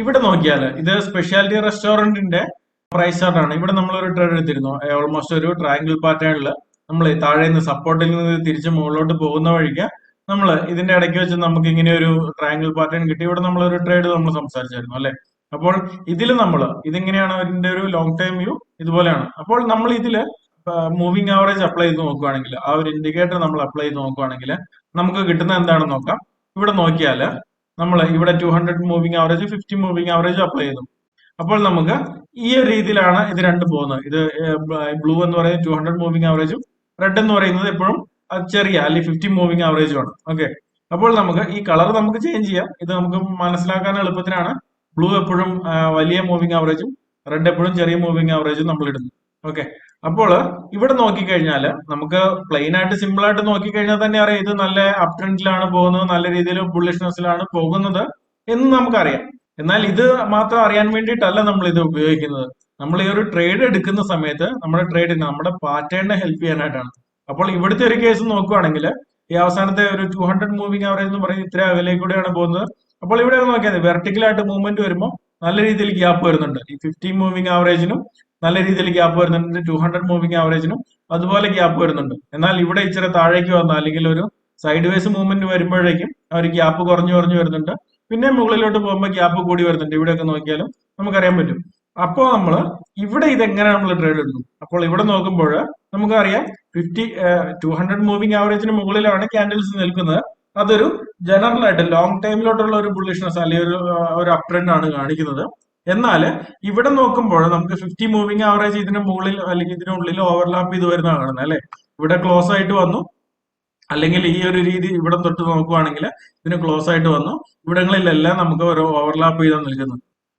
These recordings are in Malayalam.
ഇവിടെ നോക്കിയാൽ ഇത് സ്പെഷ്യാലിറ്റി റെസ്റ്റോറന്റിന്റെ പ്രൈസ് ചാർട്ട് ആണ്. ഇവിടെ നമ്മൾ ഒരു ട്രേഡ് എടുത്തിരുന്നു ഓൾമോസ്റ്റ് ഒരു ട്രയാങ്കിൾ പാറ്റേണിൽ നമ്മൾ താഴെ നിന്ന് സപ്പോർട്ടിൽ നിന്ന് തിരിച്ച് മുകളിലോട്ട് പോകുന്ന വഴിക്ക് നമ്മൾ ഇതിന്റെ ഇടയ്ക്ക് വെച്ച് നമുക്ക് ഇങ്ങനെ ഒരു ട്രയാങ്കിൾ പാറ്റേൺ കിട്ടി. ഇവിടെ നമ്മൾ ഒരു ട്രേഡ് നമ്മൾ സംസാരിച്ചായിരുന്നു അല്ലെ? അപ്പോൾ ഇതിൽ നമ്മൾ ഇതിങ്ങനെയാണ് അതിന്റെ ഒരു ലോങ് ടൈം വ്യൂ ഇതുപോലെയാണ്. അപ്പോൾ നമ്മൾ ഇതിൽ മൂവിങ് ആവറേജ് അപ്ലൈ ചെയ്ത് നോക്കുകയാണെങ്കിൽ ആ ഒരു ഇൻഡിക്കേറ്റർ നമ്മൾ അപ്ലൈ ചെയ്ത് നോക്കുകയാണെങ്കിൽ നമുക്ക് കിട്ടുന്ന എന്താണെന്ന് നോക്കാം. ഇവിടെ നോക്കിയാൽ നമ്മൾ ഇവിടെ two hundred moving average fifty moving average apply ചെയ്തു അപ്പോൾ നമുക്ക് ഈ ഒരു രീതിയിലാണ് ഇത് രണ്ടും പോകുന്നത്. ഇത് ബ്ലൂ എന്ന് പറയുന്നത് ടു ഹൺഡ്രഡ് മൂവിങ് ആവറേജും റെഡ് എന്ന് പറയുന്നത് എപ്പോഴും ചെറിയ അല്ലെങ്കിൽ ഫിഫ്റ്റി മൂവിങ് ആവറേജും ആണ്. ഓക്കെ അപ്പോൾ നമുക്ക് ഈ കളർ നമുക്ക് ചേഞ്ച് ചെയ്യാം. ഇത് നമുക്ക് മനസ്സിലാക്കാൻ എളുപ്പത്തിനാണ്. ബ്ലൂ എപ്പോഴും വലിയ മൂവിങ് ആവറേജും റെഡ് എപ്പോഴും ചെറിയ മൂവിങ് ആവറേജും നമ്മൾ ഇടുന്നു ഓക്കെ അപ്പോൾ ഇവിടെ നോക്കിക്കഴിഞ്ഞാൽ നമുക്ക് പ്ലെയിൻ ആയിട്ട് സിമ്പിൾ ആയിട്ട് നോക്കിക്കഴിഞ്ഞാൽ തന്നെ അറിയാം ഇത് നല്ല അപ് ട്രെൻഡിലാണ് പോകുന്നത് നല്ല രീതിയിൽ ബുള്ളിഷ്നെസ്സിലാണ് പോകുന്നത് എന്ന് നമുക്കറിയാം. എന്നാൽ ഇത് മാത്രം അറിയാൻ വേണ്ടിയിട്ടല്ല നമ്മൾ ഇത് ഉപയോഗിക്കുന്നത്. നമ്മൾ ഈ ഒരു ട്രേഡ് എടുക്കുന്ന സമയത്ത് നമ്മുടെ ട്രേഡിന് നമ്മുടെ പാറ്റേണിനെ ഹെൽപ്പ് ചെയ്യാനായിട്ടാണ്. അപ്പോൾ ഇവിടുത്തെ ഒരു കേസ് നോക്കുവാണെങ്കിൽ ഈ അവസാനത്തെ ഒരു ടു ഹൺഡ്രഡ് മൂവിംഗ് ആവറേജ് എന്ന് പറയുന്നത് ഇത്ര അകലേക്ക് കൂടെയാണ് പോകുന്നത്. അപ്പോൾ ഇവിടെ നോക്കിയാൽ വെർട്ടിക്കലായിട്ട് മൂവ്മെന്റ് വരുമ്പോൾ നല്ല രീതിയിൽ ഗ്യാപ്പ് വരുന്നുണ്ട്. ഈ ഫിഫ്റ്റി മൂവിംഗ് ആവറേജിനും നല്ല രീതിയിൽ ഗ്യാപ്പ് വരുന്നുണ്ട്. ടു ഹൺഡ്രഡ് മൂവിംഗ് ആവറേജിനും അതുപോലെ ഗ്യാപ്പ് വരുന്നുണ്ട്. എന്നാൽ ഇവിടെ ഇച്ചിരി താഴേക്ക് വന്ന അല്ലെങ്കിൽ ഒരു സൈഡ് വേസ് മൂവ്മെന്റ് വരുമ്പോഴേക്കും ആ ഒരു ഗ്യാപ്പ് കുറഞ്ഞു കുറഞ്ഞു വരുന്നുണ്ട്. പിന്നെ മുകളിലോട്ട് പോകുമ്പോൾ ഗ്യാപ്പ് കൂടി വരുന്നുണ്ട്. ഇവിടെയൊക്കെ നോക്കിയാലും നമുക്കറിയാൻ പറ്റും. അപ്പോൾ നമ്മൾ ഇവിടെ ഇതെങ്ങനെ നമ്മൾ ട്രേഡ് ഇടുന്നു? അപ്പോൾ ഇവിടെ നോക്കുമ്പോൾ നമുക്കറിയാം ഫിഫ്റ്റി ടു ഹൺഡ്രഡ് മൂവിംഗ് ആവറേജിന് മുകളിലാണ് ക്യാൻഡിൽസ് നിൽക്കുന്നത്. അതൊരു ജനറൽ ആയിട്ട് ലോങ് ടൈമിലോട്ടുള്ള ഒരു ബുള്ളിഷ്നെസ് അല്ലെങ്കിൽ ഒരു ഒരു അപ് ട്രെൻഡ് ആണ് കാണിക്കുന്നത്. എന്നാൽ ഇവിടെ നോക്കുമ്പോൾ നമുക്ക് ഫിഫ്റ്റി മൂവിംഗ് ആവറേജ് ഇതിന് മുകളിൽ അല്ലെങ്കിൽ ഇതിനുള്ളിൽ ഓവർലാപ്പ് ചെയ്ത് വരുന്നതാണ് കാണുന്നത് അല്ലെ? ഇവിടെ ക്ലോസ് ആയിട്ട് വന്നു. അല്ലെങ്കിൽ ഈ ഒരു രീതി ഇവിടെ തൊട്ട് നോക്കുവാണെങ്കിൽ ഇതിന് ക്ലോസ് ആയിട്ട് വന്നു. ഇവിടങ്ങളിലെല്ലാം നമുക്ക് ഒരു ഓവർലാപ്പ് ചെയ്ത് നിൽക്കുന്നു.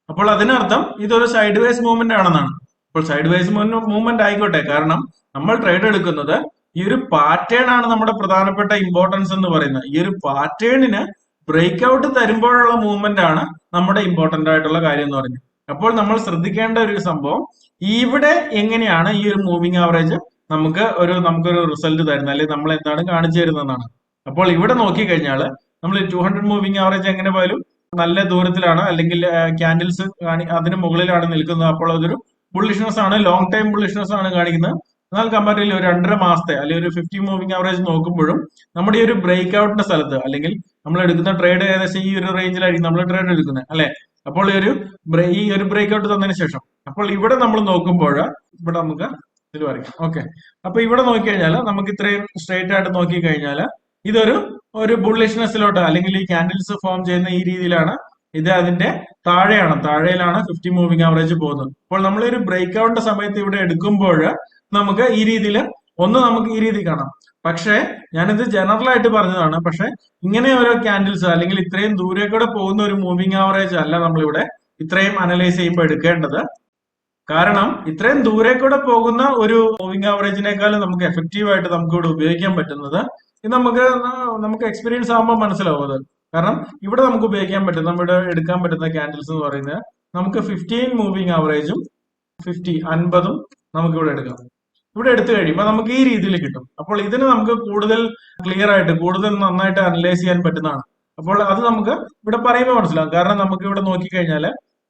അപ്പോൾ അതിനർത്ഥം ഇതൊരു സൈഡ് വൈസ് മൂവ്മെന്റ് ആണെന്നാണ്. അപ്പോൾ സൈഡ് വൈസ് മൂവ്മെന്റ് ആയിക്കോട്ടെ. കാരണം നമ്മൾ ട്രേഡ് എടുക്കുന്നത് ഈ ഒരു പാറ്റേൺ ആണ് നമ്മുടെ പ്രധാനപ്പെട്ട ഇമ്പോർട്ടൻസ് എന്ന് പറയുന്നത്. ഈ ഒരു പാറ്റേണിന് ബ്രേക്ക് ഔട്ട് തരുമ്പോഴുള്ള മൂവ്മെന്റ് ആണ് നമ്മുടെ ഇമ്പോർട്ടന്റ് ആയിട്ടുള്ള കാര്യം എന്ന് പറയുന്നത്. അപ്പോൾ നമ്മൾ ശ്രദ്ധിക്കേണ്ട ഒരു സംഭവം ഇവിടെ എങ്ങനെയാണ് ഈ ഒരു മൂവിങ് ആവറേജ് നമുക്ക് ഒരു നമുക്കൊരു റിസൾട്ട് തരുന്നത്? അല്ലെങ്കിൽ നമ്മൾ എന്താണ് കാണിച്ചു തരുന്നതെന്നാണ്. അപ്പോൾ ഇവിടെ നോക്കിക്കഴിഞ്ഞാൽ നമ്മൾ ടു ഹൺഡ്രഡ് മൂവിങ് ആവറേജ് എങ്ങനെ പോയാലും നല്ല ദൂരത്തിലാണ് അല്ലെങ്കിൽ ക്യാൻഡിൽസ് അതിന് മുകളിലാണ് നിൽക്കുന്നത്. അപ്പോൾ അതൊരു ബുള്ളിഷ്നസ് ആണ് ലോങ് ടൈം ബുള്ളിഷ്നസ് ആണ് കാണിക്കുന്നത്. എന്നാൽ കമ്പാരിറ്റീവ്ലി ഒരു രണ്ടര മാസത്തെ അല്ലെങ്കിൽ ഒരു ഫിഫ്റ്റി മൂവിംഗ് ആവറേജ് നോക്കുമ്പോഴും നമ്മുടെ ഈ ഒരു ബ്രേക്ക് ഔട്ടിന്റെ സ്ഥലത്ത് അല്ലെങ്കിൽ നമ്മൾ എടുക്കുന്ന ട്രേഡ് ഏകദേശം ഈ ഒരു റേഞ്ചിലായിരിക്കും നമ്മൾ ട്രേഡ് എടുക്കുന്നത് അല്ലെ? അപ്പോൾ ഈ ഒരു ഈ ഒരു ബ്രേക്ക് ഔട്ട് തന്നതിന് ശേഷം അപ്പോൾ ഇവിടെ നമ്മൾ നോക്കുമ്പോൾ ഇവിടെ നമുക്ക് ഇത് വരയ്ക്കാം. ഓക്കെ അപ്പൊ ഇവിടെ നോക്കി കഴിഞ്ഞാൽ നമുക്ക് ഇത്രയും സ്ട്രേറ്റ് ആയിട്ട് നോക്കി കഴിഞ്ഞാൽ ഇതൊരു ഒരു ബുള്ളിഷ്നെസ്സിലോട്ട് അല്ലെങ്കിൽ ഈ ക്യാൻഡിൽസ് ഫോം ചെയ്യുന്ന ഈ രീതിയിലാണ് ഇത് അതിന്റെ താഴെയാണ് താഴെയിലാണ് ഫിഫ്റ്റി മൂവിംഗ് ആവറേജ് പോകുന്നത്. അപ്പോൾ നമ്മൾ ഒരു ബ്രേക്ക് ഔട്ടിന്റെ സമയത്ത് ഇവിടെ എടുക്കുമ്പോൾ നമുക്ക് ഈ രീതിയിൽ ഒന്ന് നമുക്ക് ഈ രീതി കാണാം. പക്ഷേ ഞാനിത് ജനറൽ ആയിട്ട് പറഞ്ഞതാണ്. പക്ഷെ ഇങ്ങനെ ഓരോ ക്യാൻഡിൽസ് അല്ലെങ്കിൽ ഇത്രയും ദൂരെ കൂടെ പോകുന്ന ഒരു മൂവിങ് ആവറേജ് അല്ല നമ്മളിവിടെ ഇത്രയും അനലൈസ് ചെയ്യുമ്പോൾ എടുക്കേണ്ടത്. കാരണം ഇത്രയും ദൂരെ കൂടെ പോകുന്ന ഒരു മൂവിങ് ആവറേജിനേക്കാളും നമുക്ക് എഫക്റ്റീവ് ആയിട്ട് നമുക്ക് ഇവിടെ ഉപയോഗിക്കാൻ പറ്റുന്നത് ഇത് നമുക്ക് നമുക്ക് എക്സ്പീരിയൻസ് ആകുമ്പോൾ മനസ്സിലാവും അത് കാരണം ഇവിടെ നമുക്ക് ഉപയോഗിക്കാൻ പറ്റും നമ്മുടെ എടുക്കാൻ പറ്റുന്ന ക്യാൻഡിൽസ് എന്ന് പറയുന്നത് നമുക്ക് ഫിഫ്റ്റീൻ മൂവിങ് ആവറേജും ഫിഫ്റ്റി അൻപതും നമുക്ക് ഇവിടെ എടുക്കാം. ഇവിടെ എടുത്തു കഴിയുമ്പോൾ നമുക്ക് ഈ രീതിയിൽ കിട്ടും. അപ്പോൾ ഇതിന് നമുക്ക് കൂടുതൽ ക്ലിയർ ആയിട്ട് കൂടുതൽ നന്നായിട്ട് അനലൈസ് ചെയ്യാൻ പറ്റുന്നതാണ്. അപ്പോൾ അത് നമുക്ക് ഇവിടെ പറയുമ്പോൾ മനസ്സിലാവും. കാരണം നമുക്ക് ഇവിടെ നോക്കിക്കഴിഞ്ഞാൽ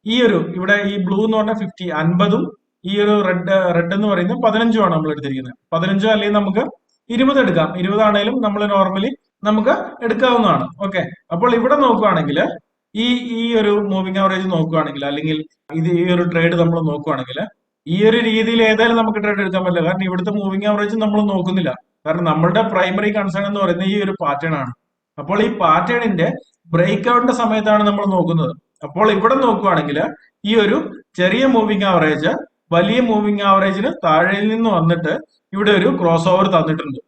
ഈ ഒരു ഇവിടെ ഈ ബ്ലൂ എന്ന് പറഞ്ഞാൽ ഫിഫ്റ്റി അൻപതും ഈ ഒരു റെഡ് റെഡ് എന്ന് പറയുന്നത് പതിനഞ്ചുമാണ് നമ്മൾ എടുത്തിരിക്കുന്നത്. പതിനഞ്ചോ അല്ലെങ്കിൽ നമുക്ക് ഇരുപത് എടുക്കാം. ഇരുപതാണേലും നമ്മൾ നോർമലി നമുക്ക് എടുക്കാവുന്നതാണ്. ഓക്കെ അപ്പോൾ ഇവിടെ നോക്കുകയാണെങ്കിൽ ഈ ഈ ഒരു മൂവിങ് ആവറേജ് നോക്കുകയാണെങ്കിൽ അല്ലെങ്കിൽ ഇത് ഈ ഒരു ട്രേഡ് നമ്മൾ നോക്കുവാണെങ്കിൽ ഈ ഒരു രീതിയിൽ ഏതായാലും നമുക്ക് ട്രേഡ് എടുക്കാൻ പറ്റില്ല. കാരണം ഇവിടുത്തെ മൂവിംഗ് ആവറേജ് നമ്മൾ നോക്കുന്നില്ല. കാരണം നമ്മളുടെ പ്രൈമറി കൺസേൺ എന്ന് പറയുന്നത് ഈ ഒരു പാറ്റേൺ ആണ്. അപ്പോൾ ഈ പാറ്റേണിന്റെ ബ്രേക്ക് ഔട്ടിന്റെ സമയത്താണ് നമ്മൾ നോക്കുന്നത്. അപ്പോൾ ഇവിടെ നോക്കുവാണെങ്കിൽ ഈ ഒരു ചെറിയ മൂവിംഗ് ആവറേജ് വലിയ മൂവിംഗ് ആവറേജിന് താഴെ നിന്ന് വന്നിട്ട് ഇവിടെ ഒരു ക്രോസ് ഓവർ തന്നിട്ടുണ്ട്.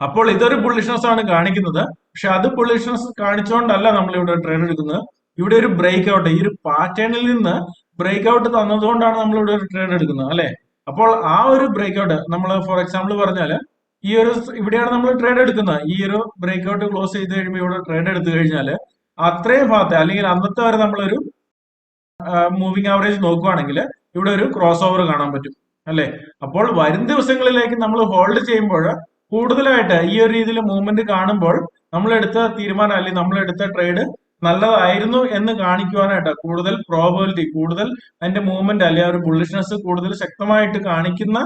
അപ്പോൾ ഇതൊരു ബുള്ളിഷ്നെസ് ആണ് കാണിക്കുന്നത്. പക്ഷെ അത് ബുള്ളിഷ്നെസ് കാണിച്ചുകൊണ്ടല്ല നമ്മൾ ഇവിടെ ട്രേഡ് എടുക്കുന്നത്. ഇവിടെ ഒരു ബ്രേക്ക് ഔട്ട് ഈ ഒരു പാറ്റേണിൽ നിന്ന് ബ്രേക്ക് ഔട്ട് തന്നതുകൊണ്ടാണ് നമ്മൾ ഇവിടെ ഒരു ട്രേഡ് എടുക്കുന്നത് അല്ലെ? അപ്പോൾ ആ ഒരു ബ്രേക്ക് ഔട്ട് നമ്മൾ ഫോർ എക്സാമ്പിൾ പറഞ്ഞാൽ ഈ ഒരു ഇവിടെയാണ് നമ്മൾ ട്രേഡ് എടുക്കുന്നത്. ഈ ഒരു ബ്രേക്ക് ഔട്ട് ക്ലോസ് ചെയ്ത് കഴിയുമ്പോൾ ഇവിടെ ട്രേഡ് എടുത്തു കഴിഞ്ഞാൽ അത്രയും ഭാഗത്തെ അല്ലെങ്കിൽ അന്നത്തെ വരെ നമ്മളൊരു മൂവിങ് ആവറേജ് നോക്കുവാണെങ്കിൽ ഇവിടെ ഒരു ക്രോസ് ഓവർ കാണാൻ പറ്റും അല്ലെ? അപ്പോൾ വരും ദിവസങ്ങളിലേക്ക് നമ്മൾ ഹോൾഡ് ചെയ്യുമ്പോൾ കൂടുതലായിട്ട് ഈ ഒരു രീതിയിൽ മൂവ്മെന്റ് കാണുമ്പോൾ നമ്മൾ എടുത്ത തീരുമാനം അല്ലെങ്കിൽ നമ്മൾ എടുത്ത ട്രേഡ് നല്ലതായിരുന്നു എന്ന് കാണിക്കുവാനായിട്ട് കൂടുതൽ പ്രോബിലിറ്റി കൂടുതൽ അതിന്റെ മൂവ്മെന്റ് ആ ഒരു ബുള്ളിഷ്നെസ് കൂടുതൽ ശക്തമായിട്ട് കാണിക്കുന്ന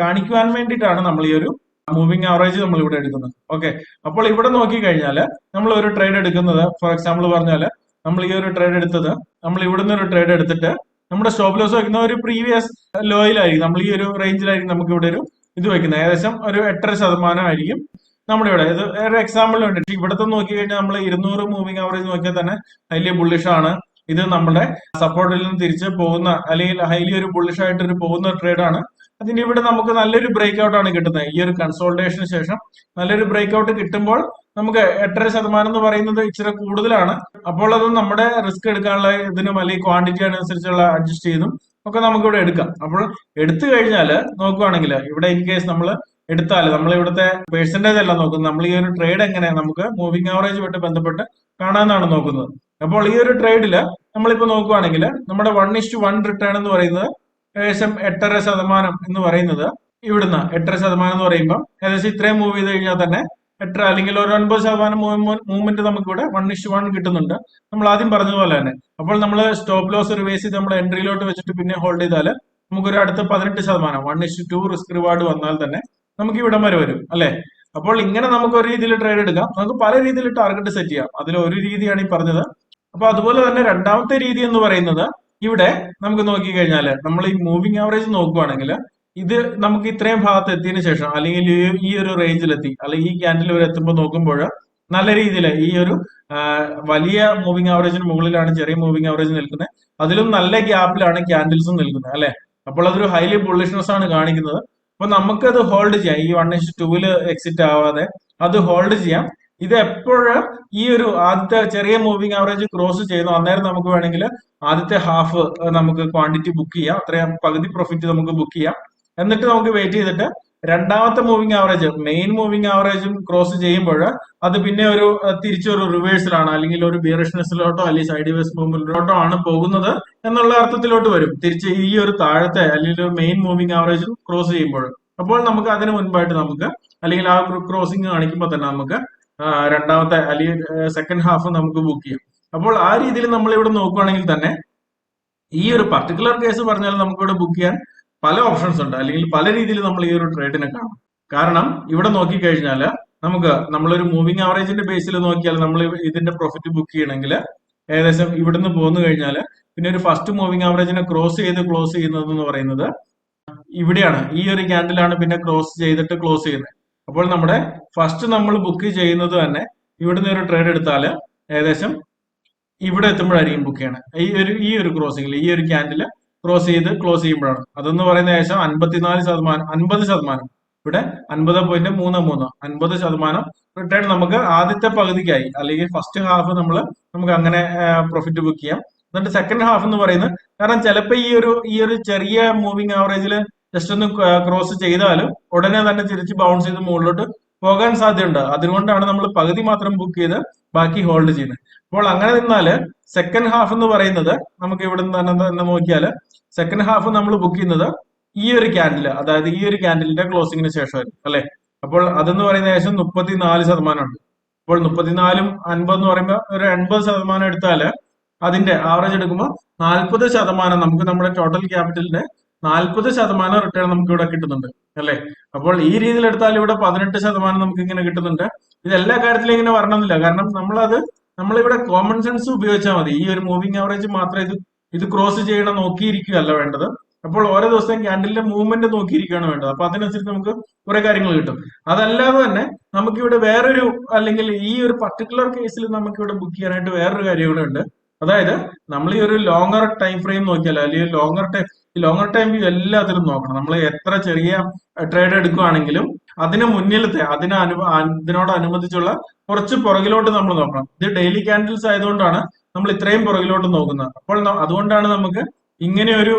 കാണിക്കുവാൻ വേണ്ടിയിട്ടാണ് നമ്മൾ ഈ ഒരു മൂവിങ് ആവറേജ് നമ്മൾ ഇവിടെ എടുക്കുന്നത്. ഓക്കെ അപ്പോൾ ഇവിടെ നോക്കി കഴിഞ്ഞാൽ നമ്മൾ ഒരു ട്രേഡ് എടുക്കുന്നത് ഫോർ എക്സാമ്പിൾ പറഞ്ഞാൽ നമ്മൾ ഈ ഒരു ട്രേഡ് എടുത്തത് നമ്മൾ ഇവിടുന്ന് ഒരു ട്രേഡ് എടുത്തിട്ട് നമ്മുടെ സ്റ്റോപ്പ് ലോസ് വെക്കുന്ന ഒരു പ്രീവിയസ് ലോയിലായിരിക്കും നമ്മൾ ഈ ഒരു റേഞ്ചിലായിരിക്കും നമുക്ക് ഇവിടെ ഒരു ഇത് വെക്കുന്നത് ഏകദേശം ഒരു എട്ടര ശതമാനം ആയിരിക്കും. നമ്മുടെ ഇവിടെ. ഇത് ഒരു എക്സാമ്പിൾ ഉണ്ട്. ഇവിടുത്തെ നോക്കി കഴിഞ്ഞാൽ നമ്മൾ ഇരുന്നൂറ് മൂവിംഗ് ആവറേജ് നോക്കിയാൽ തന്നെ വലിയ ബുള്ളിഷാണ് ഇത് നമ്മുടെ സപ്പോർട്ടിൽ നിന്ന് തിരിച്ച് പോകുന്ന അല്ലെങ്കിൽ ഹൈലി ഒരു ബുള്ളിഷ് ആയിട്ട് ഒരു പോകുന്ന ട്രേഡ് ആണ്. അതിന് ഇവിടെ നമുക്ക് നല്ലൊരു ബ്രേക്ക് ഔട്ട് ആണ് കിട്ടുന്നത്. ഈ ഒരു കൺസോൾട്ടേഷന് ശേഷം നല്ലൊരു ബ്രേക്ക് ഔട്ട് കിട്ടുമ്പോൾ നമുക്ക് എട്ടര ശതമാനം എന്ന് പറയുന്നത് ഇച്ചിരി കൂടുതലാണ്. അപ്പോൾ അത് നമ്മുടെ റിസ്ക് എടുക്കാനുള്ള ഇതിനും അല്ലെങ്കിൽ ക്വാണ്ടിറ്റി അനുസരിച്ചുള്ള അഡ്ജസ്റ്റ് ചെയ്തും ഒക്കെ നമുക്ക് ഇവിടെ എടുക്കാം. അപ്പോൾ എടുത്തു കഴിഞ്ഞാൽ നോക്കുവാണെങ്കിൽ ഇവിടെ ഇൻ കേസ് നമ്മൾ എടുത്താൽ നമ്മൾ ഇവിടുത്തെ പേഴ്സന്റേജ് അല്ല നോക്കുന്നത്. നമ്മൾ ഈ ഒരു ട്രേഡ് എങ്ങനെയാണ് നമുക്ക് മൂവിംഗ് ആവറേജ് ആയിട്ട് ബന്ധപ്പെട്ട് കാണാനാണ് നോക്കുന്നത്. അപ്പോൾ ഈ ഒരു ട്രേഡിൽ നമ്മളിപ്പോൾ നോക്കുവാണെങ്കിൽ നമ്മുടെ വൺ ഇസ്റ്റു വൺ റിട്ടേൺ എന്ന് പറയുന്നത് ഏകദേശം എട്ടര ശതമാനം എന്ന് പറയുന്നത് ഇവിടുന്ന് എട്ടര ശതമാനം എന്ന് പറയുമ്പോൾ ഏകദേശം ഇത്രയും മൂവ് ചെയ്ത് കഴിഞ്ഞാൽ തന്നെ എട്ടര അല്ലെങ്കിൽ ഒരു ഒൻപത് ശതമാനം മൂവ്മെന്റ് നമുക്ക് ഇവിടെ വൺ ഇഷ്ടു വൺ കിട്ടുന്നുണ്ട്. നമ്മൾ ആദ്യം പറഞ്ഞതുപോലെ തന്നെ. അപ്പോൾ നമ്മൾ സ്റ്റോപ്പ് ലോസ് റിവേഴ്സ് ചെയ്ത് നമ്മൾ എൻട്രിയിലോട്ട് വെച്ചിട്ട് പിന്നെ ഹോൾഡ് ചെയ്താൽ നമുക്കൊരു അടുത്ത പതിനെട്ട് ശതമാനം one is to two risk reward വന്നാൽ തന്നെ നമുക്ക് ഇവിടം വരെ വരും അല്ലെ? അപ്പോൾ ഇങ്ങനെ നമുക്ക് ഒരു രീതിയിൽ ട്രേഡ് എടുക്കാം. നമുക്ക് പല രീതിയിൽ ടാർഗറ്റ് സെറ്റ് ചെയ്യാം. അതിൽ ഒരു രീതിയാണ് ഈ പറഞ്ഞത്. അപ്പൊ അതുപോലെ തന്നെ രണ്ടാമത്തെ രീതി എന്ന് പറയുന്നത് ഇവിടെ നമുക്ക് നോക്കി കഴിഞ്ഞാൽ നമ്മൾ ഈ മൂവിങ് ആവറേജ് നോക്കുവാണെങ്കിൽ ഇത് നമുക്ക് ഇത്രയും ഭാഗത്ത് എത്തിയതിന് ശേഷം അല്ലെങ്കിൽ ഈ- ഒരു റേഞ്ചിലെത്തി അല്ലെങ്കിൽ ഈ ക്യാൻഡിൽ വരെ എത്തുമ്പോൾ നോക്കുമ്പോൾ നല്ല രീതിയിൽ ഈ ഒരു വലിയ മൂവിങ് ആവറേജിന് മുകളിലാണ് ചെറിയ മൂവിങ് ആവറേജ് നിൽക്കുന്നത്. അതിലും നല്ല ഗ്യാപ്പിലാണ് ക്യാൻഡിൽസും നിൽക്കുന്നത് അല്ലെ? അപ്പോൾ അതൊരു ഹൈലി ബുള്ളിഷ്നെസ് ആണ് കാണിക്കുന്നത്. അപ്പൊ നമുക്കത് ഹോൾഡ് ചെയ്യാം. ഈ വൺ ഇച്ച് ടൂവിൽ എക്സിറ്റ് ആവാതെ അത് ഹോൾഡ് ചെയ്യാം. ഇത് എപ്പോഴും ഈ ഒരു ആദ്യത്തെ ചെറിയ മൂവിങ് ആവറേജ് ക്രോസ് ചെയ്യുന്നു. അന്നേരം നമുക്ക് വേണമെങ്കിൽ ആദ്യത്തെ ഹാഫ് നമുക്ക് ക്വാണ്ടിറ്റി ബുക്ക് ചെയ്യാം. അത്രയും പകുതി പ്രോഫിറ്റ് നമുക്ക് ബുക്ക് ചെയ്യാം. എന്നിട്ട് നമുക്ക് വെയിറ്റ് ചെയ്തിട്ട് രണ്ടാമത്തെ മൂവിങ് ആവറേജ് മെയിൻ മൂവിങ് ആവറേജും ക്രോസ് ചെയ്യുമ്പോൾ അത് പിന്നെ ഒരു തിരിച്ചൊരു റിവേഴ്സിലാണ് അല്ലെങ്കിൽ ഒരു ബിയറിഷ്നെസ്സിലോട്ടോ അല്ലെങ്കിൽ സൈഡ് വേസ് മൂവ്മെന്റിലോട്ടോ ആണ് പോകുന്നത് എന്നുള്ള അർത്ഥത്തിലോട്ട് വരും. തിരിച്ച് ഈ ഒരു താഴത്തെ അല്ലെങ്കിൽ ഒരു മെയിൻ മൂവിങ് ആവറേജും ക്രോസ് ചെയ്യുമ്പോൾ. അപ്പോൾ നമുക്ക് അതിന് മുൻപായിട്ട് നമുക്ക് അല്ലെങ്കിൽ ആ ക്രോസിംഗ് കാണിക്കുമ്പോൾ തന്നെ നമുക്ക് രണ്ടാമത്തെ അല്ലെങ്കിൽ സെക്കൻഡ് ഹാഫ് നമുക്ക് ബുക്ക് ചെയ്യാം. അപ്പോൾ ആ രീതിയിൽ നമ്മൾ ഇവിടെ നോക്കുകയാണെങ്കിൽ തന്നെ ഈ ഒരു പർട്ടിക്കുലർ കേസ് പറഞ്ഞാൽ നമുക്കിവിടെ ബുക്ക് ചെയ്യാൻ പല ഓപ്ഷൻസ് ഉണ്ട്. അല്ലെങ്കിൽ പല രീതിയിൽ നമ്മൾ ഈ ഒരു ട്രേഡിനെ കാണും. കാരണം ഇവിടെ നോക്കിക്കഴിഞ്ഞാൽ നമുക്ക് നമ്മളൊരു മൂവിങ് ആവറേജിന്റെ ബേസിൽ നോക്കിയാൽ നമ്മൾ ഇതിന്റെ പ്രോഫിറ്റ് ബുക്ക് ചെയ്യണമെങ്കിൽ ഏകദേശം ഇവിടുന്ന് പോന്നു കഴിഞ്ഞാൽ പിന്നെ ഒരു ഫസ്റ്റ് മൂവിങ് ആവറേജിനെ ക്രോസ് ചെയ്ത് ക്ലോസ് ചെയ്യുന്നത് എന്ന് പറയുന്നത് ഇവിടെയാണ്. ഈ ഒരു ക്യാൻഡിലാണ് പിന്നെ ക്രോസ് ചെയ്തിട്ട് ക്ലോസ് ചെയ്യുന്നത്. അപ്പോൾ നമ്മുടെ ഫസ്റ്റ് നമ്മൾ ബുക്ക് ചെയ്യുന്നത് തന്നെ ഇവിടുന്ന് ഒരു ട്രേഡ് എടുത്താൽ ഏകദേശം ഇവിടെ എത്തുമ്പോഴായിരിക്കും ബുക്ക് ചെയ്യണത്. ഈ ഒരു ഈ ഒരു ക്രോസിംഗിൽ ഈ ഒരു ക്യാൻഡിൽ ക്രോസ് ചെയ്ത് ക്ലോസ് ചെയ്യുമ്പോഴാണ്. അതെന്ന് പറയുന്ന ഏകദേശം അൻപത്തിനാല് ശതമാനം അൻപത് ശതമാനം. ഇവിടെ അൻപത് പോയിന്റ് മൂന്ന് മൂന്ന് അൻപത് ശതമാനം റിട്ടേൺ നമുക്ക് ആദ്യത്തെ പകുതിക്കായി അല്ലെങ്കിൽ ഫസ്റ്റ് ഹാഫ് നമ്മൾ നമുക്ക് അങ്ങനെ പ്രോഫിറ്റ് ബുക്ക് ചെയ്യാം. എന്നിട്ട് സെക്കൻഡ് ഹാഫ് എന്ന് പറയുന്നത് കാരണം ചിലപ്പോൾ ഈ ഒരു ഈ ഒരു ചെറിയ മൂവിങ് ആവറേജിൽ ജസ്റ്റ് ഒന്ന് ക്രോസ് ചെയ്താലും ഉടനെ തന്നെ തിരിച്ച് ബൗൺസ് ചെയ്ത് മുകളിലോട്ട് പോകാൻ സാധ്യതയുണ്ട്. അതുകൊണ്ടാണ് നമ്മൾ പകുതി മാത്രം ബുക്ക് ചെയ്ത് ബാക്കി ഹോൾഡ് ചെയ്യുന്നത്. അപ്പോൾ അങ്ങനെ നിന്നാൽ സെക്കൻഡ് ഹാഫ് എന്ന് പറയുന്നത് നമുക്ക് ഇവിടെ നിന്ന് തന്നെ നോക്കിയാൽ സെക്കൻഡ് ഹാഫ് നമ്മൾ ബുക്ക് ചെയ്യുന്നത് ഈ ഒരു ക്യാൻഡിൽ അതായത് ഈ ഒരു ക്യാൻഡിലിന്റെ ക്ലോസിംഗിന് ശേഷമായിരിക്കും അല്ലെ? അപ്പോൾ അതെന്ന് പറയുന്ന ഏകദേശം മുപ്പത്തിനാല് ശതമാനമുണ്ട്. അപ്പോൾ മുപ്പത്തിനാലും അൻപത് എന്ന് പറയുമ്പോൾ ഒരു എൺപത് ശതമാനം എടുത്താൽ അതിന്റെ ആവറേജ് എടുക്കുമ്പോൾ നാൽപ്പത് ശതമാനം നമുക്ക് നമ്മുടെ ടോട്ടൽ ക്യാപിറ്റലിന്റെ നാൽപ്പത് ശതമാനം റിട്ടേൺ നമുക്ക് ഇവിടെ കിട്ടുന്നുണ്ട് അല്ലെ? അപ്പോൾ ഈ രീതിയിൽ എടുത്താൽ ഇവിടെ പതിനെട്ട് ശതമാനം നമുക്ക് ഇങ്ങനെ കിട്ടുന്നുണ്ട്. ഇത് എല്ലാ കാര്യത്തിലും ഇങ്ങനെ വരണമെന്നില്ല. കാരണം നമ്മളത് നമ്മളിവിടെ കോമൺ സെൻസ് ഉപയോഗിച്ചാൽ മതി. ഈ ഒരു മൂവിങ് ആവറേജ് മാത്രം ഇത് ഇത് ക്രോസ് ചെയ്യണം നോക്കിയിരിക്കുകയല്ല വേണ്ടത്. അപ്പോൾ ഓരോ ദിവസം ക്യാൻഡിലിന്റെ മൂവ്മെന്റ് നോക്കിയിരിക്കുകയാണ് വേണ്ടത്. അപ്പൊ അതിനനുസരിച്ച് നമുക്ക് കുറെ കാര്യങ്ങൾ കിട്ടും. അതല്ലാതെ തന്നെ നമുക്കിവിടെ വേറൊരു അല്ലെങ്കിൽ ഈ ഒരു പർട്ടിക്കുലർ കേസിൽ നമുക്കിവിടെ ബുക്ക് ചെയ്യാനായിട്ട് വേറൊരു കാര്യം ഇവിടെ ഉണ്ട്. അതായത് നമ്മൾ ഈ ഒരു ലോങ്ങർ ടൈം ഫ്രെയിം നോക്കിയാൽ അല്ലെങ്കിൽ longer time longer time view എല്ലാത്തിലും നോക്കണം. നമ്മൾ എത്ര ചെറിയ ട്രേഡ് എടുക്കുകയാണെങ്കിലും അതിന് മുന്നിലത്തെ അതിന് അനു അതിനോട് അനുബന്ധിച്ചുള്ള കുറച്ച് പുറകിലോട്ട് നമ്മൾ നോക്കണം. ഇത് ഡെയിലി ക്യാൻഡിൽസ് ആയതുകൊണ്ടാണ് നമ്മൾ ഇത്രയും പുറകിലോട്ട് നോക്കുന്നത്. അപ്പോൾ അതുകൊണ്ടാണ് നമുക്ക് ഇങ്ങനെ ഒരു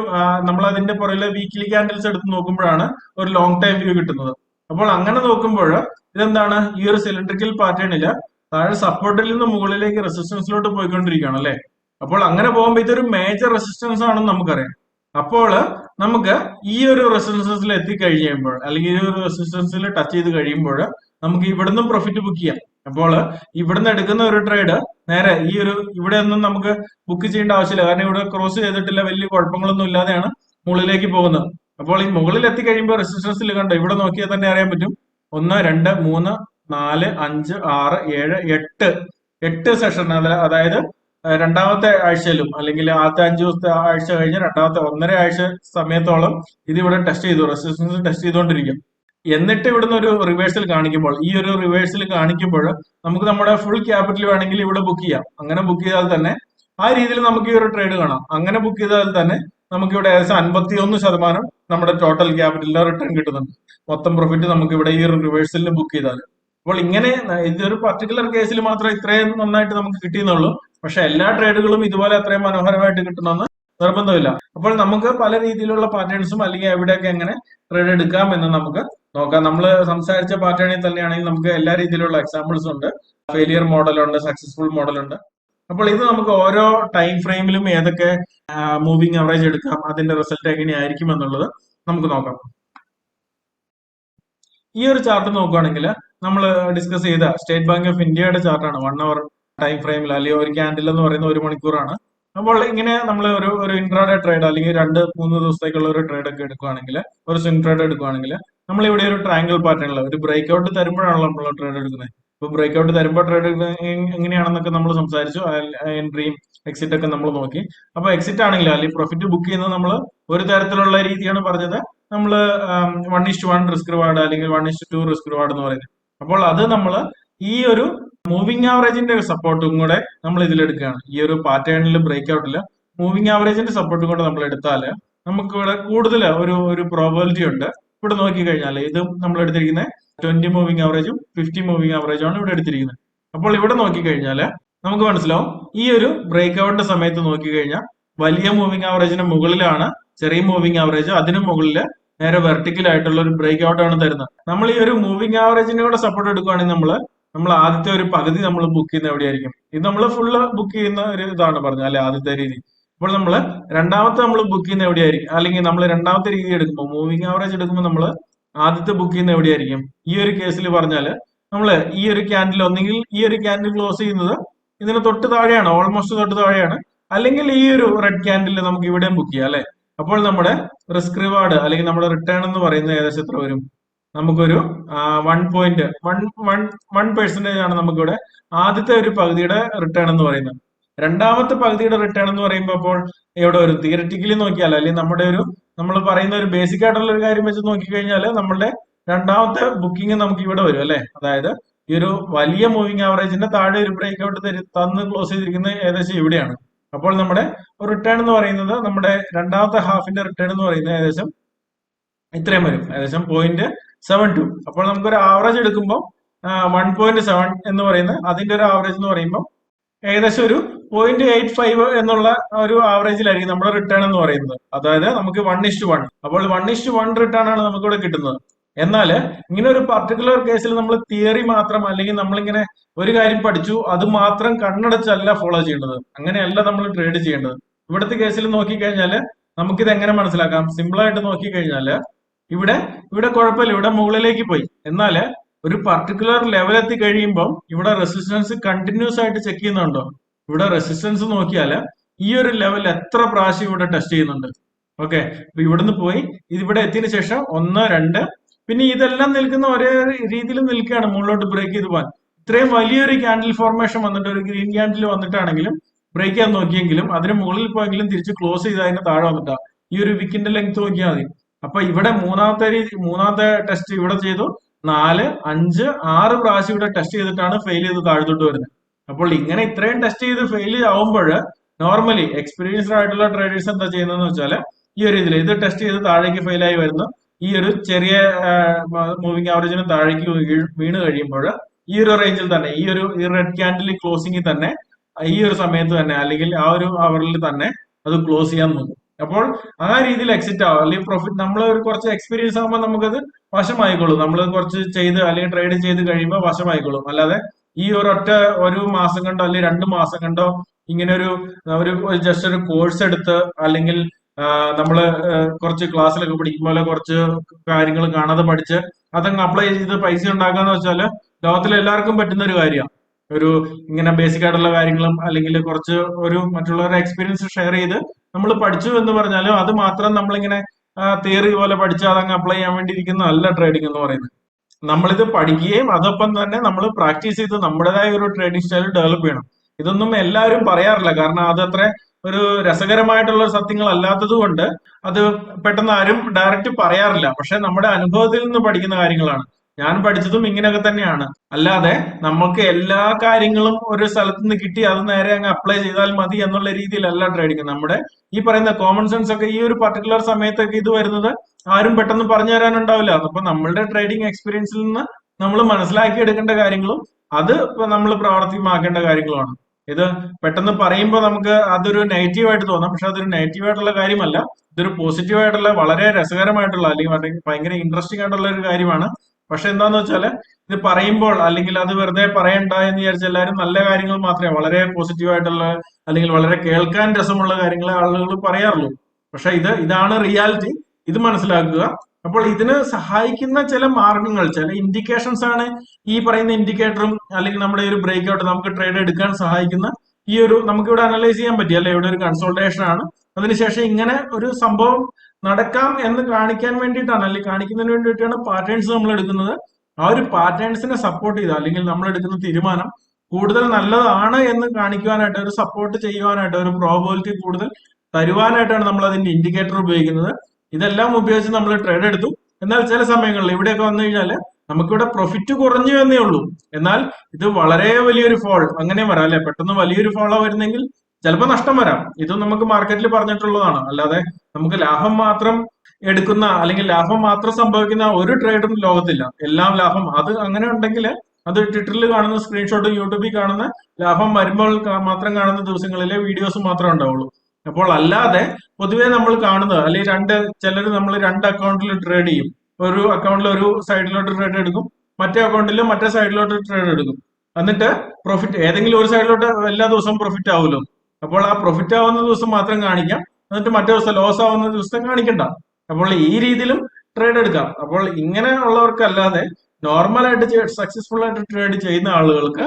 നമ്മൾ അതിന്റെ പുറകിലെ വീക്കിലി ക്യാൻഡിൽസ് എടുത്ത് നോക്കുമ്പോഴാണ് ഒരു ലോങ് ടൈം വ്യൂ കിട്ടുന്നത്. അപ്പോൾ അങ്ങനെ നോക്കുമ്പോൾ ഇതെന്താണ്? ഈ ഒരു സിലിണ്ടറിക്കൽ പാറ്റേണിൽ താഴെ സപ്പോർട്ടിൽ നിന്ന് മുകളിലേക്ക് റെസിസ്റ്റൻസിലോട്ട് പോയിക്കൊണ്ടിരിക്കുകയാണ് അല്ലെ? അപ്പോൾ അങ്ങനെ പോകുമ്പോൾ ഇതൊരു മേജർ റെസിസ്റ്റൻസ് ആണെന്ന് നമുക്കറിയാം. അപ്പോൾ നമുക്ക് ഈ ഒരു റെസിസ്റ്റൻസിൽ എത്തിക്കഴിയുമ്പോൾ അല്ലെങ്കിൽ ഈ ഒരു റെസിസ്റ്റൻസിൽ ടച്ച് ചെയ്ത് കഴിയുമ്പോൾ നമുക്ക് ഇവിടുന്ന് പ്രോഫിറ്റ് ബുക്ക് ചെയ്യാം. അപ്പോൾ ഇവിടുന്ന് എടുക്കുന്ന ഒരു ട്രേഡ് നേരെ ഈ ഒരു ഇവിടെ ഒന്നും നമുക്ക് ബുക്ക് ചെയ്യേണ്ട ആവശ്യമില്ല. കാരണം ഇവിടെ ക്രോസ് ചെയ്തിട്ടില്ല വലിയ കുഴപ്പങ്ങളൊന്നും ഇല്ലാതെയാണ് മുകളിലേക്ക് പോകുന്നത്. അപ്പോൾ ഈ മുകളിൽ എത്തിക്കഴിയുമ്പോൾ റെസിസ്റ്റൻസിൽ കണ്ടോ ഇവിടെ നോക്കിയാൽ തന്നെ അറിയാൻ പറ്റും. ഒന്ന് രണ്ട് മൂന്ന് നാല് അഞ്ച് ആറ് ഏഴ് എട്ട്. എട്ട് സെഷൻ അതായത് രണ്ടാമത്തെ ആഴ്ചയിലും അല്ലെങ്കിൽ ആദ്യത്തെ അഞ്ചു ദിവസത്തെ ആഴ്ച കഴിഞ്ഞ് രണ്ടാമത്തെ ഒന്നര ആഴ്ച സമയത്തോളം ഇത് ഇവിടെ ടെസ്റ്റ് ചെയ്തു റെസിസ്റ്റൻസ് ടെസ്റ്റ് ചെയ്തുകൊണ്ടിരിക്കും. എന്നിട്ട് ഇവിടുന്ന് ഒരു റിവേഴ്സൽ കാണിക്കുമ്പോൾ ഈ ഒരു റിവേഴ്സൽ കാണിക്കുമ്പോൾ നമുക്ക് നമ്മുടെ ഫുൾ ക്യാപിറ്റൽ വേണമെങ്കിൽ ഇവിടെ ബുക്ക് ചെയ്യാം. അങ്ങനെ ബുക്ക് ചെയ്താൽ തന്നെ ആ രീതിയിൽ നമുക്ക് ഈ ഒരു ട്രേഡ് കാണാം. അങ്ങനെ ബുക്ക് ചെയ്താൽ തന്നെ നമുക്ക് ഇവിടെ ഏകദേശം അൻപത്തി ഒന്ന് ശതമാനം നമ്മുടെ ടോട്ടൽ ക്യാപിറ്റലിന്റെ റിട്ടേൺ കിട്ടുന്നുണ്ട്. മൊത്തം പ്രോഫിറ്റ് നമുക്ക് ഇവിടെ ഈ ഒരു റിവേഴ്സലിന് ബുക്ക് ചെയ്താൽ. അപ്പോൾ ഇങ്ങനെ ഇതൊരു പർട്ടിക്കുലർ കേസിൽ മാത്രം ഇത്രയും നന്നായിട്ട് നമുക്ക് കിട്ടിയെന്നുള്ളൂ. പക്ഷെ എല്ലാ ട്രേഡുകളും ഇതുപോലെ അത്രയും മനോഹരമായിട്ട് കിട്ടണമെന്ന് നിർബന്ധമില്ല. അപ്പോൾ നമുക്ക് പല രീതിയിലുള്ള പാറ്റേൺസും അല്ലെങ്കിൽ എവിടെയൊക്കെ എങ്ങനെ ട്രേഡ് എടുക്കാം എന്ന് നമുക്ക് നോക്കാം. നമ്മൾ സംസാരിച്ച പാറ്റേണിൽ തന്നെയാണെങ്കിൽ നമുക്ക് എല്ലാ രീതിയിലുള്ള എക്സാമ്പിൾസ് ഉണ്ട്. ഫെയിലിയർ മോഡലുണ്ട് സക്സസ്ഫുൾ മോഡലുണ്ട് അപ്പോൾ ഇത് നമുക്ക് ഓരോ ടൈം ഫ്രെയിമിലും ഏതൊക്കെ മൂവിങ് അവറേജ് എടുക്കാം അതിന്റെ റിസൾട്ട് എങ്ങനെയായിരിക്കും എന്നുള്ളത് നമുക്ക് നോക്കാം. ഈ ഒരു ചാർട്ട് നോക്കുകയാണെങ്കിൽ നമ്മൾ ഡിസ്കസ് ചെയ്ത സ്റ്റേറ്റ് ബാങ്ക് ഓഫ് ഇന്ത്യയുടെ ചാർട്ടാണ് വൺ അവർ ടൈം ഫ്രെയിമിൽ അല്ലെങ്കിൽ ഒരു ക്യാൻഡിൽ എന്ന് പറയുന്ന ഒരു മണിക്കൂറാണ്. അപ്പോൾ ഇങ്ങനെ നമ്മൾ ഒരു ഒരു ഇൻട്രാഡേ ട്രേഡ് അല്ലെങ്കിൽ രണ്ട് മൂന്ന് ദിവസത്തേക്കുള്ള ഒരു ട്രേഡ് ഒക്കെ എടുക്കുകയാണെങ്കിൽ ഒരു സ്വിംഗ് ട്രേഡ് എടുക്കുകയാണെങ്കിൽ നമ്മൾ ഇവിടെ ഒരു ട്രയാങ്കിൾ പാറ്റേണിൽ ഒരു ബ്രേക്ക് ഔട്ട് തരുമ്പോഴാണല്ലോ നമ്മൾ ട്രേഡ് എടുക്കുന്നത് ഇപ്പൊ ബ്രേക്ക് ഔട്ട് തരുമ്പോൾ ട്രേഡ് എങ്ങനെയാണെന്നൊക്കെ നമ്മൾ സംസാരിച്ചു. എൻട്രിയും എക്സിറ്റ് ഒക്കെ നമ്മൾ നോക്കി. അപ്പൊ എക്സിറ്റ് ആണെങ്കിൽ അല്ലെങ്കിൽ പ്രോഫിറ്റ് ബുക്ക് ചെയ്യുന്നത് നമ്മൾ ഒരു തരത്തിലുള്ള രീതിയാണ് പറഞ്ഞത്. നമ്മൾ one is to one risk reward അല്ലെങ്കിൽ one is to two risk reward എന്ന് പറയുന്നത്. അപ്പോൾ അത് നമ്മൾ ഈ ഒരു മൂവിങ് ആവറേജിന്റെ സപ്പോർട്ടും കൂടെ നമ്മൾ ഇതിലെടുക്കുകയാണ്. ഈ ഒരു പാറ്റേണിൽ ബ്രേക്ക് ഔട്ടിൽ മൂവിങ് ആവറേജിന്റെ സപ്പോർട്ടും കൂടെ നമ്മൾ എടുത്താൽ നമുക്ക് ഇവിടെ കൂടുതൽ ഒരു ഒരു പ്രോബിലിറ്റി ഉണ്ട്. ഇവിടെ നോക്കി കഴിഞ്ഞാൽ ഇതും നമ്മൾ എടുത്തിരിക്കുന്ന ട്വന്റി മൂവിങ് ആവറേജും ഫിഫ്റ്റി മൂവിങ് ആവറേജും ആണ് ഇവിടെ എടുത്തിരിക്കുന്നത് അപ്പോൾ ഇവിടെ നോക്കി കഴിഞ്ഞാൽ നമുക്ക് മനസ്സിലാവും ഈ ഒരു ബ്രേക്ക് ഔട്ടിന്റെ സമയത്ത് നോക്കി കഴിഞ്ഞാൽ വലിയ മൂവിങ് ആവറേജിന് മുകളിലാണ് ചെറിയ മൂവിങ് ആവറേജ് അതിനു മുകളിൽ നേരെ വെർട്ടിക്കൽ ആയിട്ടുള്ള ഒരു ബ്രേക്ക് ഔട്ട് ആണ് തരുന്നത്. നമ്മൾ ഈ ഒരു മൂവിംഗ് ആവറേജിന്റെ കൂടെ സപ്പോർട്ട് എടുക്കുകയാണെങ്കിൽ നമ്മൾ നമ്മൾ ആദ്യത്തെ ഒരു പകുതി നമ്മൾ ബുക്ക് ചെയ്യുന്ന എവിടെയായിരിക്കും? ഇത് നമ്മൾ ഫുള്ള് ബുക്ക് ചെയ്യുന്ന ഒരു ഇതാണ് പറഞ്ഞത് അല്ലെ ആദ്യത്തെ രീതി. അപ്പോൾ നമ്മൾ രണ്ടാമത്തെ നമ്മൾ ബുക്ക് ചെയ്യുന്ന എവിടെയായിരിക്കും? അല്ലെങ്കിൽ നമ്മൾ രണ്ടാമത്തെ രീതി എടുക്കുമ്പോൾ മൂവിംഗ് ആവറേജ് എടുക്കുമ്പോൾ നമ്മൾ ആദ്യത്തെ ബുക്ക് ചെയ്യുന്ന എവിടെയായിരിക്കും? ഈ ഒരു കേസിൽ പറഞ്ഞാൽ നമ്മൾ ഈ ഒരു ക്യാൻഡിൽ ഒന്നെങ്കിൽ ഈ ഒരു ക്യാൻഡിൽ ക്ലോസ് ചെയ്യുന്നത് ഇതിന് തൊട്ട് താഴെയാണ് ഓൾമോസ്റ്റ് തൊട്ട് താഴെയാണ്. അല്ലെങ്കിൽ ഈ ഒരു റെഡ് ക്യാൻഡിൽ നമുക്ക് ഇവിടെയും ബുക്ക് ചെയ്യാം അല്ലെ? അപ്പോൾ നമ്മുടെ റിസ്ക് റിവാർഡ് അല്ലെങ്കിൽ നമ്മുടെ റിട്ടേൺ എന്ന് പറയുന്നത് ഏകദേശം എത്ര വരും? നമുക്കൊരു one point one one one percentage ആണ് നമുക്കിവിടെ ആദ്യത്തെ ഒരു പകുതിയുടെ റിട്ടേൺ എന്ന് പറയുന്നത്. രണ്ടാമത്തെ പകുതിയുടെ റിട്ടേൺ എന്ന് പറയുമ്പോൾ അപ്പോൾ ഇവിടെ ഒരു തിയററ്റിക്കലി നോക്കിയാൽ അല്ലെങ്കിൽ നമ്മുടെ ഒരു നമ്മൾ പറയുന്ന ഒരു ബേസിക് ആയിട്ടുള്ള ഒരു കാര്യം വെച്ച് നോക്കിക്കഴിഞ്ഞാൽ നമ്മളുടെ രണ്ടാമത്തെ ബുക്കിംഗ് നമുക്ക് ഇവിടെ വരും അല്ലെ? അതായത് ഈ ഒരു വലിയ മൂവിങ് ആവറേജിന്റെ താഴെ ഒരു ബ്രേക്ക് ഔട്ട് തന്ന് ക്ലോസ് ചെയ്തിരിക്കുന്നത് ഏകദേശം ഇവിടെയാണ്. അപ്പോൾ നമ്മുടെ റിട്ടേൺ എന്ന് പറയുന്നത് നമ്മുടെ രണ്ടാമത്തെ ഹാഫിന്റെ റിട്ടേൺ എന്ന് പറയുന്നത് ഏകദേശം ഇത്രയും വരും. ഏകദേശം പോയിന്റ് സെവൻ ടു അപ്പോൾ നമുക്കൊരു ആവറേജ് എടുക്കുമ്പോൾ വൺ പോയിന്റ് സെവൻ എന്ന് പറയുന്നത് അതിന്റെ ഒരു ആവറേജ് എന്ന് പറയുമ്പോൾ ഏകദേശം ഒരു പോയിന്റ് എയ്റ്റ് ഫൈവ് എന്നുള്ള ഒരു ആവറേജിലായിരിക്കും നമ്മുടെ റിട്ടേൺ എന്ന് പറയുന്നത്. അതായത് നമുക്ക് വൺ ഇഷ്ടു വൺ അപ്പോൾ one is to one return ആണ് നമുക്കിവിടെ കിട്ടുന്നത്. എന്നാൽ ഇങ്ങനെ ഒരു പർട്ടിക്കുലർ കേസിൽ നമ്മൾ തിയറി മാത്രം അല്ലെങ്കിൽ നമ്മളിങ്ങനെ ഒരു കാര്യം പഠിച്ചു അത് മാത്രം കണ്ണടച്ചല്ല ഫോളോ ചെയ്യേണ്ടത്. അങ്ങനെയല്ല നമ്മൾ ട്രേഡ് ചെയ്യേണ്ടത്. ഇവിടുത്തെ കേസിൽ നോക്കിക്കഴിഞ്ഞാൽ നമുക്കിത് എങ്ങനെ മനസ്സിലാക്കാം? സിമ്പിൾ ആയിട്ട് നോക്കിക്കഴിഞ്ഞാൽ ഇവിടെ ഇവിടെ കുഴപ്പമില്ല ഇവിടെ മുകളിലേക്ക് പോയി. എന്നാൽ ഒരു പർട്ടിക്കുലർ ലെവൽ എത്തി കഴിയുമ്പോൾ ഇവിടെ റെസിസ്റ്റൻസ് കണ്ടിന്യൂസ് ആയിട്ട് ചെക്ക് ചെയ്യുന്നുണ്ടോ? ഇവിടെ റെസിസ്റ്റൻസ് നോക്കിയാൽ ഈ ഒരു ലെവൽ എത്ര പ്രാവശ്യം ഇവിടെ ടെസ്റ്റ് ചെയ്യുന്നുണ്ട്? ഓക്കെ ഇവിടുന്ന് പോയി ഇതിവിടെ എത്തിയതിനു ശേഷം ഒന്ന് രണ്ട് പിന്നെ ഇതെല്ലാം നിൽക്കുന്ന ഒരേ രീതിയിൽ നിൽക്കുകയാണ് മുകളിലോട്ട് ബ്രേക്ക് ചെയ്ത് പോകാൻ. ഇത്രയും വലിയൊരു ക്യാൻഡിൽ ഫോർമേഷൻ വന്നിട്ട് ഒരു ഗ്രീൻ ക്യാൻഡിൽ വന്നിട്ടാണെങ്കിലും ബ്രേക്ക് ചെയ്യാൻ നോക്കിയെങ്കിലും അതിന് മുകളിൽ പോയെങ്കിലും തിരിച്ച് ക്ലോസ് ചെയ്ത് അതിന് താഴെ വന്നിട്ടാ. ഈ ഒരു വിക്കിന്റെ ലെങ്ത് നോക്കിയാൽ മതി. അപ്പൊ ഇവിടെ മൂന്നാമത്തെ രീതി മൂന്നാമത്തെ ടെസ്റ്റ് ഇവിടെ ചെയ്തു. നാല് അഞ്ച് ആറ് പ്രാവശ്യം ഇവിടെ ടെസ്റ്റ് ചെയ്തിട്ടാണ് ഫെയിൽ ചെയ്ത് താഴ്ത്തോട്ട് വരുന്നത്. അപ്പോൾ ഇങ്ങനെ ഇത്രയും ടെസ്റ്റ് ചെയ്ത് ഫെയിൽ ആവുമ്പോൾ നോർമലി എക്സ്പീരിയൻസ്ഡ് ആയിട്ടുള്ള ട്രേഡേഴ്സ് എന്താ ചെയ്യുന്നതെന്ന് വെച്ചാൽ ഈ ഒരു ഇതിൽ ഇത് ടെസ്റ്റ് ചെയ്ത് താഴേക്ക് ഫെയിലായി വരുന്നു. ഈ ഒരു ചെറിയ മൂവിങ് ആവറേജിന് താഴേക്ക് വീണ് കഴിയുമ്പോൾ ഈ ഒരു റേഞ്ചിൽ തന്നെ ഈ ഒരു ഈ റെഡ് ക്യാൻഡിൽ ക്ലോസിംഗിൽ തന്നെ ഈ ഒരു സമയത്ത് തന്നെ അല്ലെങ്കിൽ ആ ഒരു അവറിൽ തന്നെ അത് ക്ലോസ് ചെയ്യാൻ നോക്കും. അപ്പോൾ ആ രീതിയിൽ എക്സിറ്റ് ആവും. അല്ലെങ്കിൽ പ്രോഫിറ്റ് നമ്മൾ ഒരു കുറച്ച് എക്സ്പീരിയൻസ് ആകുമ്പോൾ നമുക്കത് വശമായിക്കോളും നമ്മൾ കുറച്ച് ചെയ്ത് അല്ലെങ്കിൽ ട്രേഡ് ചെയ്ത് കഴിയുമ്പോൾ വശമായിക്കോളും അല്ലാതെ ഈ ഒരു ഒറ്റ ഒരു മാസം കണ്ടോ അല്ലെങ്കിൽ രണ്ട് മാസം കണ്ടോ ഇങ്ങനെ ഒരു ഒരു ജസ്റ്റ് ഒരു കോഴ്സ് എടുത്ത് അല്ലെങ്കിൽ നമ്മൾ കുറച്ച് ക്ലാസ്സിലൊക്കെ പഠിക്കുമ്പോൾ കുറച്ച് കാര്യങ്ങൾ കാണാതെ പഠിച്ച് അതങ്ങ് അപ്ലൈ ചെയ്ത് പൈസ ഉണ്ടാക്കാന്ന് വെച്ചാൽ ലോകത്തിലെ എല്ലാവർക്കും പറ്റുന്ന ഒരു കാര്യമാണ് ഒരു ഇങ്ങനെ ബേസിക് ആയിട്ടുള്ള കാര്യങ്ങളും അല്ലെങ്കിൽ കുറച്ച് ഒരു മറ്റുള്ളവരുടെ എക്സ്പീരിയൻസ് ഷെയർ ചെയ്ത് നമ്മൾ പഠിച്ചു എന്ന് പറഞ്ഞാലും അത് മാത്രം നമ്മളിങ്ങനെ തിയറി പോലെ പഠിച്ച് അതങ്ങ് അപ്ലൈ ചെയ്യാൻ വേണ്ടി ഇരിക്കുന്നതല്ല ട്രേഡിംഗ് എന്ന് പറയുന്നത്. നമ്മളിത് പഠിക്കുകയും അതൊപ്പം തന്നെ നമ്മൾ പ്രാക്ടീസ് ചെയ്ത് നമ്മുടേതായ ഒരു ട്രേഡിംഗ് സ്റ്റൈൽ ഡെവലപ്പ് ചെയ്യണം. ഇതൊന്നും എല്ലാവരും പറയാറില്ല. കാരണം അതത്ര ഒരു രസകരമായിട്ടുള്ള സത്യങ്ങൾ അല്ലാത്തത് കൊണ്ട് അത് പെട്ടെന്ന് ആരും ഡയറക്റ്റ് പറയാറില്ല. പക്ഷെ നമ്മുടെ അനുഭവത്തിൽ നിന്ന് പഠിക്കുന്ന കാര്യങ്ങളാണ്. ഞാൻ പഠിച്ചതും ഇങ്ങനെയൊക്കെ തന്നെയാണ്. അല്ലാതെ നമുക്ക് എല്ലാ കാര്യങ്ങളും ഒരു സ്ഥലത്ത് നിന്ന് കിട്ടി അത് നേരെ അങ്ങ് അപ്ലൈ ചെയ്താൽ മതി എന്നുള്ള രീതിയിലല്ല ട്രേഡിങ് നമ്മുടെ ഈ പറയുന്ന കോമൺ സെൻസ് ഒക്കെ ഈ ഒരു പർട്ടിക്കുലർ സമയത്തൊക്കെ ഇത് വരുന്നത് ആരും പെട്ടെന്ന് പറഞ്ഞു തരാനുണ്ടാവില്ല. അപ്പൊ നമ്മളുടെ ട്രേഡിംഗ് എക്സ്പീരിയൻസിൽ നിന്ന് നമ്മൾ മനസ്സിലാക്കി എടുക്കേണ്ട കാര്യങ്ങളും അത് നമ്മൾ പ്രാവർത്തികമാക്കേണ്ട കാര്യങ്ങളുമാണ്. ഇത് പെട്ടെന്ന് പറയുമ്പോൾ നമുക്ക് അതൊരു നെഗറ്റീവ് ആയിട്ട് തോന്നാം. പക്ഷെ അതൊരു നെഗറ്റീവ് ആയിട്ടുള്ള കാര്യമല്ല. ഇതൊരു പോസിറ്റീവ് ആയിട്ടുള്ള വളരെ രസകരമായിട്ടുള്ള അല്ലെങ്കിൽ ഭയങ്കര ഇൻട്രസ്റ്റിംഗ് ആയിട്ടുള്ള ഒരു കാര്യമാണ്. പക്ഷെ എന്താന്ന് വെച്ചാൽ ഇത് പറയുമ്പോൾ അല്ലെങ്കിൽ അത് വെറുതെ പറയണ്ട എന്ന് വിചാരിച്ച എല്ലാവരും നല്ല കാര്യങ്ങൾ മാത്രമേ വളരെ പോസിറ്റീവ് ആയിട്ടുള്ള അല്ലെങ്കിൽ വളരെ കേൾക്കാൻ രസമുള്ള കാര്യങ്ങൾ ആളുകൾ പറയാറുള്ളൂ. പക്ഷെ ഇത് ഇതാണ് റിയാലിറ്റി ഇത് മനസ്സിലാക്കുക. അപ്പോൾ ഇതിന് സഹായിക്കുന്ന ചില മാർഗങ്ങൾ ചില ഇൻഡിക്കേഷൻസ് ആണ് ഈ പറയുന്ന ഇൻഡിക്കേറ്ററും അല്ലെങ്കിൽ നമ്മുടെ ഒരു ബ്രേക്ക് ഔട്ട് നമുക്ക് ട്രേഡ് എടുക്കാൻ സഹായിക്കുന്ന ഈ ഒരു നമുക്ക് ഇവിടെ അനലൈസ് ചെയ്യാൻ പറ്റി. അല്ലെ? ഇവിടെ ഒരു കൺസൾട്ടേഷൻ ആണ്. അതിനുശേഷം ഇങ്ങനെ ഒരു സംഭവം നടക്കാം എന്ന് കാണിക്കാൻ വേണ്ടിയിട്ടാണ്. അല്ലെങ്കിൽ കാണിക്കുന്നതിന് വേണ്ടിയിട്ടാണ് പാറ്റേൺസ് നമ്മൾ എടുക്കുന്നത്. ആ ഒരു പാറ്റേൺസിനെ സപ്പോർട്ട് ചെയ്ത അല്ലെങ്കിൽ നമ്മൾ എടുക്കുന്ന തീരുമാനം കൂടുതൽ നല്ലതാണ് എന്ന് കാണിക്കുവാനായിട്ട് ഒരു സപ്പോർട്ട് ചെയ്യുവാനായിട്ട് ഒരു പ്രോബിലിറ്റി കൂടുതൽ തരുവാനായിട്ടാണ് നമ്മൾ അതിന്റെ ഇൻഡിക്കേറ്റർ ഉപയോഗിക്കുന്നത്. ഇതെല്ലാം ഉപയോഗിച്ച് നമ്മൾ ട്രേഡ് എടുത്തു. എന്നാൽ ചില സമയങ്ങളിൽ ഇവിടെയൊക്കെ വന്നു കഴിഞ്ഞാൽ നമുക്കിവിടെ പ്രോഫിറ്റ് കുറഞ്ഞു എന്നേ ഉള്ളൂ. എന്നാൽ ഇത് വളരെ വലിയൊരു ഫോൾ അങ്ങനെ വരാം അല്ലെ? പെട്ടെന്ന് വലിയൊരു ഫോളോ വരുന്നെങ്കിൽ ചിലപ്പോൾ നഷ്ടം വരാം. ഇത് നമുക്ക് മാർക്കറ്റിൽ പറഞ്ഞിട്ടുള്ളതാണ്. അല്ലാതെ നമുക്ക് ലാഭം മാത്രം എടുക്കുന്ന അല്ലെങ്കിൽ ലാഭം മാത്രം സംഭവിക്കുന്ന ഒരു ട്രേഡും ലോകത്തില്ല. എല്ലാം ലാഭം. അത് അങ്ങനെ ഉണ്ടെങ്കിൽ അത് ട്വിറ്ററിൽ കാണുന്ന സ്ക്രീൻഷോട്ടും യൂട്യൂബിൽ കാണുന്ന ലാഭം വരുമ്പോൾ മാത്രം കാണുന്ന ദിവസങ്ങളിലെ വീഡിയോസ് മാത്രമേ ഉണ്ടാവുള്ളൂ. അപ്പോൾ അല്ലാതെ പൊതുവേ നമ്മൾ കാണുന്നത് അല്ലെങ്കിൽ രണ്ട് ചിലർ നമ്മൾ രണ്ട് അക്കൗണ്ടിൽ ട്രേഡ് ചെയ്യും. ഒരു അക്കൗണ്ടിൽ ഒരു സൈഡിലോട്ട് ട്രേഡ് എടുക്കും മറ്റേ അക്കൗണ്ടിൽ മറ്റേ സൈഡിലോട്ട് ട്രേഡ് എടുക്കും. എന്നിട്ട് പ്രോഫിറ്റ് ഏതെങ്കിലും ഒരു സൈഡിലോട്ട് എല്ലാ ദിവസവും പ്രോഫിറ്റ് ആവുമല്ലോ. അപ്പോൾ ആ പ്രോഫിറ്റ് ആവുന്ന ദിവസം മാത്രം കാണിക്കാം എന്നിട്ട് മറ്റേ ദിവസം ലോസ് ആവുന്ന ദിവസം കാണിക്കണ്ട. അപ്പോൾ ഈ രീതിയിലും ട്രേഡ് എടുക്കാം. അപ്പോൾ ഇങ്ങനെ ഉള്ളവർക്കല്ലാതെ നോർമൽ ആയിട്ട് സക്സസ്ഫുൾ ആയിട്ട് ട്രേഡ് ചെയ്യുന്ന ആളുകൾക്ക്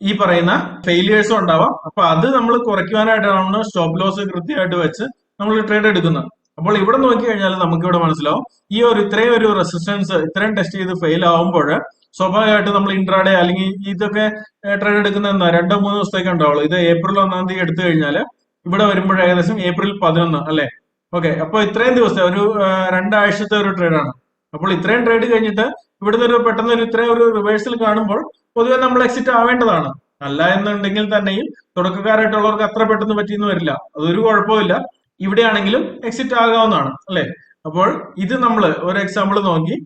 ഈ പറയുന്ന ഫെയിലിയേഴ്സും ഉണ്ടാവാം. അപ്പൊ അത് നമ്മൾ കുറയ്ക്കുവാനായിട്ടാണ് സ്റ്റോപ്പ് ലോസ് കൃത്യമായിട്ട് വെച്ച് നമ്മൾ ട്രേഡ് എടുക്കുന്നത് അപ്പോൾ ഇവിടെ നോക്കി കഴിഞ്ഞാൽ നമുക്ക് ഇവിടെ മനസ്സിലാവും. ഈ ഒരു ഇത്രയും ഒരു റെസിസ്റ്റൻസ് ഇത്രയും ടെസ്റ്റ് ചെയ്ത് ഫെയിൽ ആവുമ്പോൾ സ്വാഭാവികമായിട്ട് നമ്മൾ ഇൻട്രാഡേ അല്ലെങ്കിൽ ഇതൊക്കെ ട്രേഡ് എടുക്കുന്ന എന്താ? രണ്ടോ മൂന്നോ ദിവസത്തേക്ക് ഉണ്ടാവുള്ളൂ. ഇത് ഏപ്രിൽ ഒന്നാം തീയതി എടുത്തു കഴിഞ്ഞാൽ ഇവിടെ വരുമ്പോൾ ഏകദേശം ഏപ്രിൽ പതിനൊന്ന് അല്ലെ? ഓക്കെ അപ്പൊ ഇത്രയും ദിവസത്തെ ഒരു രണ്ടാഴ്ചത്തെ ഒരു ട്രേഡാണ് അപ്പോൾ ഇത്രയും ട്രേഡ് കഴിഞ്ഞിട്ട് ഇവിടുന്ന് ഒരു പെട്ടെന്ന് ഒരു ഇത്രയും ഒരു റിവേഴ്സൽ കാണുമ്പോൾ പൊതുവെ നമ്മൾ എക്സിറ്റ് ആവേണ്ടതാണ്. അല്ല എന്നുണ്ടെങ്കിൽ തന്നെയും തുടക്കക്കാരായിട്ടുള്ളവർക്ക് അത്ര പെട്ടെന്ന് പറ്റിയെന്ന് വരില്ല. അതൊരു കുഴപ്പമില്ല ഇവിടെയാണെങ്കിലും എക്സിറ്റ് ആകാവുന്നതാണ് അല്ലെ? അപ്പോൾ ഇത് നമ്മൾ ഒരു എക്സാമ്പിൾ നോക്കി.